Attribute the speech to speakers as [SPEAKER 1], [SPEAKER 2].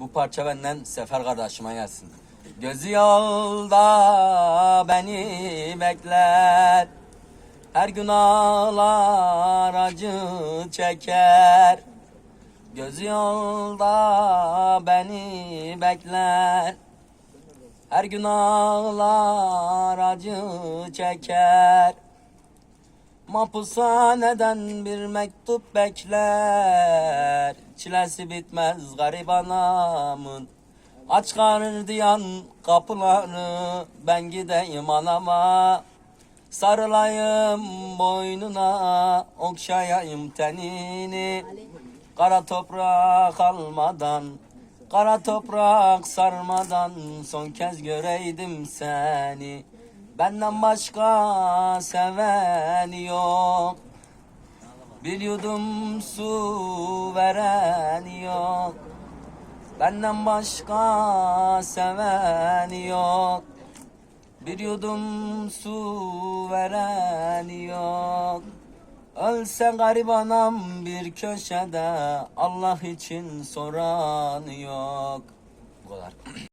[SPEAKER 1] Bu parça benden Sefer kardeşime gelsin. Gözü yolda beni bekler. Her gün ağlar acı çeker. Gözü yolda beni bekler. Her gün ağlar acı çeker. Mapushaneden bir mektup bekler. Çilesi bitmez garip anamın Aç gardiyan kapıları Ben gideyim anama. Sarılayım boynuna Okşayayım tenini. Kara toprak almadan Kara toprak sarmadan Son kez göreydim seni Benden başka seven yok. Bir yudum su veren yok. Benden başka seven yok. Bir yudum su veren yok. Ölse garip anam bir köşede Allah için soran yok. Bu kadar